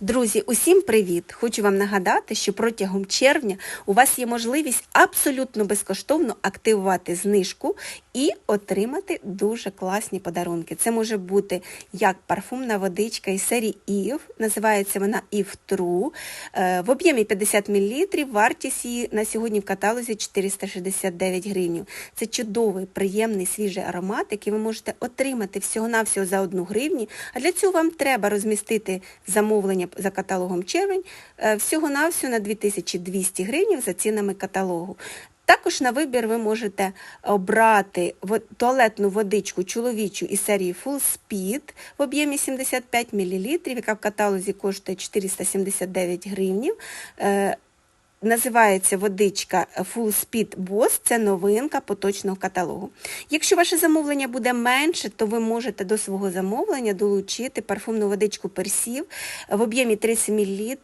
Друзі, усім привіт! Хочу вам нагадати, що протягом червня у вас є можливість абсолютно безкоштовно активувати знижку і отримати дуже класні подарунки. Це може бути як парфумна водичка із серії Eve, називається вона Eve True, е, в об'ємі 50 мл, вартість її на сьогодні в каталозі 469 гривень. Це чудовий, приємний, свіжий аромат, який ви можете отримати всього-навсього за 1 гривні. А для цього вам треба розмістити замовлення за каталогом червень е, всього-навсього на 2200 гривень за цінами каталогу. Також на вибір ви можете обрати туалетну водичку чоловічу із серії Full Speed в об'ємі 75 мл, яка в каталозі коштує 479 гривнів. Називається водичка Full Speed Boss, це новинка поточного каталогу. Якщо ваше замовлення буде менше, то ви можете до свого замовлення долучити парфумну водичку Персів в об'ємі 30 мл,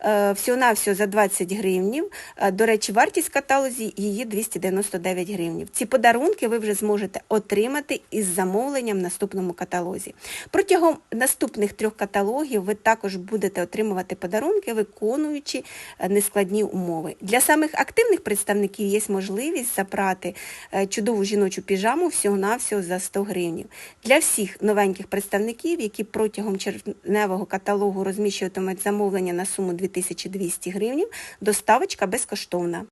е, всього-навсього за 20 гривнів. Е, До речі, вартість каталозі її 299 гривнів. Ці подарунки ви вже зможете отримати із замовленням в наступному каталозі. Протягом наступних трьох каталогів ви також будете отримувати подарунки, виконуючи е, нескладні умови. Для самих активних представників є можливість забрати е, чудову жіночу піжаму всього-навсього за 100 гривень. Для всіх новеньких представників, які протягом червневого каталогу розміщуватимуть замовлення на суму 2200 гривень, доставочка безкоштовна.